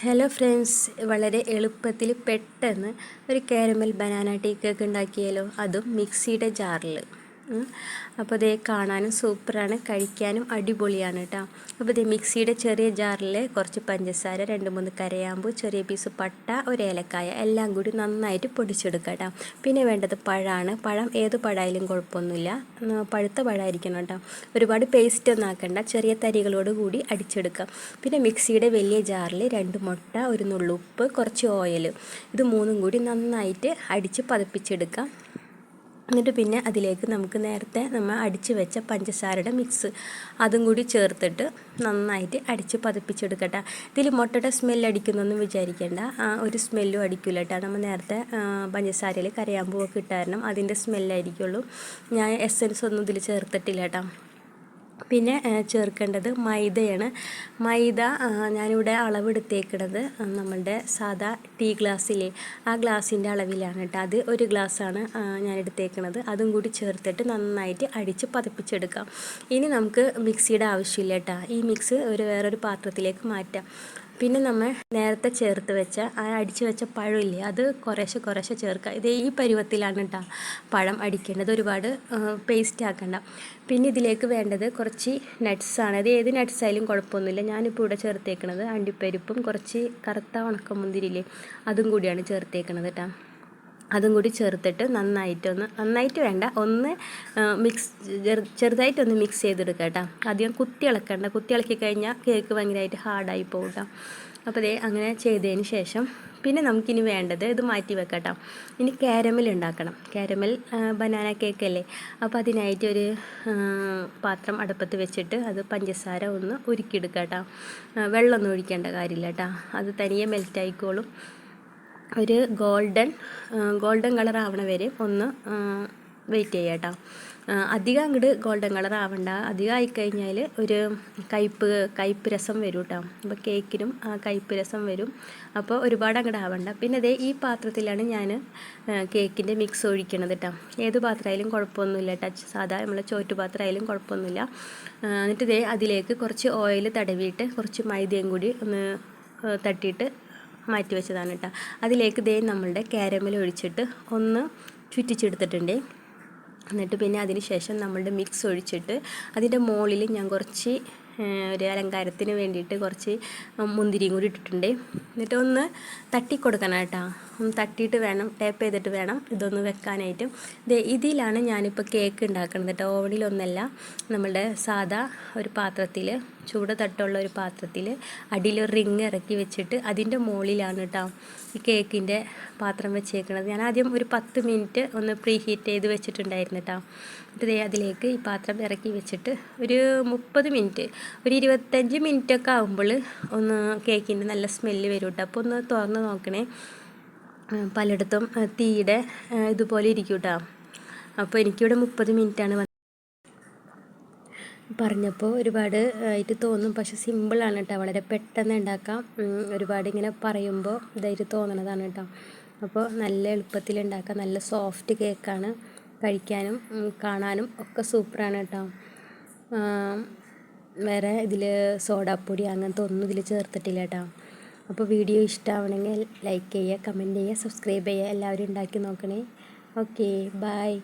Hello friends വളരെ എളുപ്പത്തിൽ പെട്ടെന്ന് ഒരു കാരമൽ ബനാന ടീ കേക്ക് ഉണ്ടാക്കിയാലോ? അതും മിക്സിയുടെ ജാറിൽ അപ്പോൾ ഇതേ കാണാനും സൂപ്പറാണ്. കഴിക്കാനും അടിപൊളിയാണ് കേട്ടോ അപ്പോൾ ഇതേ മിക്സിയുടെ ചെറിയ ജാറിൽ കുറച്ച് പഞ്ചസാര രണ്ട് മൂന്ന് കരയാമ്പു ചെറിയ പീസ് പട്ട ഒരു ഏലക്കായ എല്ലാം കൂടി നന്നായിട്ട് പൊടിച്ചെടുക്കുക കേട്ടോ പിന്നെ വേണ്ടത് പഴമാണ് പഴം ഏത് പഴമായാലും കുഴപ്പമൊന്നുമില്ല. പഴുത്ത പഴമായിരിക്കണം കേട്ടോ ഒരുപാട് പേസ്റ്റ് ഒന്നും ആക്കണ്ട. ചെറിയ തരികളോട് കൂടി അടിച്ചെടുക്കുക പിന്നെ മിക്സിയുടെ വലിയ ജാറിൽ രണ്ട് മുട്ട ഒരു നുള്ളുപ്പ് കുറച്ച് ഓയിൽ ഇത് മൂന്നും കൂടി നന്നായിട്ട് അടിച്ച് പതപ്പിച്ചെടുക്കാം. എന്നിട്ട് പിന്നെ അതിലേക്ക് നമുക്ക് നേരത്തെ നമ്മൾ അടിച്ച് വെച്ച പഞ്ചസാരയുടെ മിക്സ് അതും കൂടി ചേർത്തിട്ട് നന്നായിട്ട് അടിച്ച് പതിപ്പിച്ചെടുക്കട്ടെ. ഇതിൽ മുട്ടയുടെ സ്മെല്ല് അടിക്കുന്നൊന്നും വിചാരിക്കേണ്ട. ഒരു സ്മെല്ലും അടിക്കില്ല കേട്ടോ നമ്മൾ നേരത്തെ പഞ്ചസാരയിൽ കരയാമ്പൂവൊക്കെ ഇട്ടായിരുന്നു. അതിന്റെ സ്മെല്ലായിരിക്കുള്ളൂ ഞാൻ എസൻസ് ഒന്നും ഇതിൽ ചേർത്തിട്ടില്ല കേട്ടോ പിന്നെ ചേർക്കേണ്ടത് മൈദയാണ്. മൈദ ഞാനിവിടെ അളവെടുത്തേക്കുന്നത് നമ്മളുടെ സാധാ ടീ ഗ്ലാസ്സിലെ ആ ഗ്ലാസ്സിന്റെ അളവിലാണ് കേട്ടോ അത് ഒരു ഗ്ലാസ്സാണ് ഞാൻ എടുത്തേക്കുന്നത് അതും കൂടി ചേർത്തിട്ട് നന്നായിട്ട് അടിച്ച് പതപ്പിച്ചെടുക്കാം. ഇനി നമുക്ക് മിക്സിയുടെ ആവശ്യമില്ല കേട്ടോ ഈ മിക്സ് ഒരു വേറൊരു പാത്രത്തിലേക്ക് മാറ്റാം. പിന്നെ നമ്മൾ നേരത്തെ ചേർത്ത് വെച്ച ആ അടിച്ചു വെച്ച പഴമില്ലേ അത് കുറേശ്ശെ കുറേശ്ശെ ചേർക്കുക ഇത് ഈ പരുവത്തിലാണ് കേട്ടോ പഴം അടിക്കേണ്ടത്. ഒരുപാട് പേസ്റ്റ് ആക്കണ്ട. പിന്നെ ഇതിലേക്ക് വേണ്ടത് കുറച്ച് നട്ട്സാണ് അത് ഏത് നട്ട്സ് ആയാലും കുഴപ്പമൊന്നുമില്ല. ഞാനിപ്പോൾ ഇവിടെ ചേർത്തേക്കണത് അണ്ടിപ്പരിപ്പും കുറച്ച് കറുത്ത ഉണക്കമുന്തിരിയില്ലേ അതും കൂടിയാണ് ചേർത്തേക്കണത് കേട്ടോ അതും കൂടി ചേർത്തിട്ട് നന്നായിട്ടൊന്ന് നന്നായിട്ട് വേണ്ട ഒന്ന് മിക്സ് ചെറുതായിട്ടൊന്ന് മിക്സ് ചെയ്തെടുക്കുക കേട്ടോ. ഇളക്കണ്ട. കുത്തി ഇളക്കി കഴിഞ്ഞാൽ കേക്ക് ഭയങ്കരമായിട്ട് ഹാർഡായി പോകും കേട്ടോ. അപ്പോൾ ദേ അങ്ങനെ ചെയ്തതിന് ശേഷം പിന്നെ നമുക്കിനി വേണ്ടത് ഇത് മാറ്റി വെക്കട്ടോ ഇനി കാരമൽ ഉണ്ടാക്കണം. കാരമൽ ബനാന കേക്ക് അല്ലേ? അപ്പോൾ അതിനായിട്ട് ഒരു പാത്രം അടുപ്പത്ത് വെച്ചിട്ട് അത് പഞ്ചസാര ഒന്ന് ഉരുക്കിയെടുക്കാം കേട്ടോ. വെള്ളമൊന്നും ഒഴിക്കേണ്ട കാര്യമില്ല കേട്ടോ. അത് തനിയെ മെൽറ്റായിക്കോളും ഒരു ഗോൾഡൻ ഗോൾഡൻ കളർ ആവണ വരെ ഒന്ന് വെയിറ്റ് ചെയ്യാം കേട്ടോ അധികം അങ്ങോട്ട് ഗോൾഡൻ കളർ ആവണ്ട അധികം ആയിക്കഴിഞ്ഞാൽ ഒരു കയ്പ്പ് കയ്പ്പ് രസം വരും കേട്ടോ അപ്പോൾ കേക്കിനും ആ കയ്പ്പ് രസം വരും. അപ്പോൾ ഒരുപാട് അങ്ങോട്ട് ആവണ്ട പിന്നെ അതേ ഈ പാത്രത്തിലാണ് ഞാൻ കേക്കിന്റെ മിക്സ് ഒഴിക്കണത് കേട്ടോ ഏത് പാത്രമായാലും കുഴപ്പമൊന്നുമില്ല. ടച്ച് സാധാ നമ്മളെ ചോറ്റുപാത്രമായാലും കുഴപ്പമൊന്നുമില്ല. എന്നിട്ട് ഇതേ അതിലേക്ക് കുറച്ച് ഓയിൽ തടവിയിട്ട് കുറച്ച് മൈദയും കൂടി ഒന്ന് തട്ടിയിട്ട് മാറ്റി വെച്ചതാണ് കേട്ടോ. അതിലേക്ക് ദേ നമ്മളുടെ കാരമൽ ഒഴിച്ചിട്ട് ഒന്ന് ചുറ്റിച്ചെടുത്തിട്ടുണ്ട്. എന്നിട്ട് പിന്നെ അതിന് ശേഷം നമ്മളുടെ മിക്സ് ഒഴിച്ചിട്ട് അതിന്റെ മുകളിൽ ഞാൻ കുറച്ച് ഒരു അലങ്കാരത്തിന് വേണ്ടിയിട്ട് കുറച്ച് മുന്തിരിയും കൂടി ഇട്ടിട്ടുണ്ട്. എന്നിട്ട് ഒന്ന് തട്ടി കൊടുക്കണം കേട്ടോ. ഒന്ന് തട്ടിയിട്ട് വേണം ടേപ്പ് ചെയ്തിട്ട് വേണം ഇതൊന്ന് വെക്കാനായിട്ട്. ഇതിലാണ് ഞാനിപ്പോൾ കേക്ക് ഉണ്ടാക്കുന്നത് കേട്ടോ. ഓവണിലൊന്നല്ല നമ്മുടെ സാധാ ഒരു പാത്രത്തിൽ ചൂട് തട്ടുള്ള ഒരു പാത്രത്തിൽ അടിയിൽ ഒരു റിങ് ഇറക്കി വെച്ചിട്ട് അതിന്റെ മുകളിലാണ് കേട്ടോ ഈ കേക്കിന്റെ പാത്രം വെച്ചേക്കുന്നത് ഞാൻ ആദ്യം ഒരു പത്ത് മിനിറ്റ് ഒന്ന് പ്രീ ഹീറ്റ് ചെയ്ത് വെച്ചിട്ടുണ്ടായിരുന്നു കേട്ടോ. അതിലേക്ക് ഈ പാത്രം ഇറക്കി വെച്ചിട്ട് ഒരു മുപ്പത് മിനിറ്റ് ഒരു ഇരുപത്തഞ്ച് മിനിറ്റൊക്കെ ആകുമ്പോൾ ഒന്ന് കേക്കിന്റെ നല്ല സ്മെല്ല് വരും കേട്ടോ അപ്പോൾ ഒന്ന് തുറന്ന് നോക്കണേ. പലയിടത്തും തീയുടെ ഇതുപോലെ ഇരിക്കും കേട്ടോ അപ്പോൾ എനിക്കിവിടെ മുപ്പത് മിനിറ്റാണ് പറഞ്ഞപ്പോൾ ഒരുപാട് ആയിട്ട് തോന്നും. പക്ഷെ സിമ്പിളാണ് കേട്ടോ. വളരെ പെട്ടെന്ന് ഉണ്ടാക്കാം. ഒരുപാട് ഇങ്ങനെ പറയുമ്പോൾ ഇതായിട്ട് തോന്നണതാണ് കേട്ടോ. അപ്പോൾ നല്ല എളുപ്പത്തിൽ ഉണ്ടാക്കാം. നല്ല സോഫ്റ്റ് കേക്കാണ് കഴിക്കാനും കാണാനും ഒക്കെ സൂപ്പറാണ് കേട്ടോ. വേറെ ഇതിൽ സോഡാപ്പൊടി അങ്ങനത്തെ ഒന്നും ഇതിൽ ചേർത്തിട്ടില്ല കേട്ടോ അപ്പോൾ വീഡിയോ ഇഷ്ടമാവണമെങ്കിൽ ലൈക്ക് ചെയ്യുക കമന്റ് ചെയ്യുക സബ്സ്ക്രൈബ് ചെയ്യുക. എല്ലാവരും ഉണ്ടാക്കി നോക്കണേ. Okay bye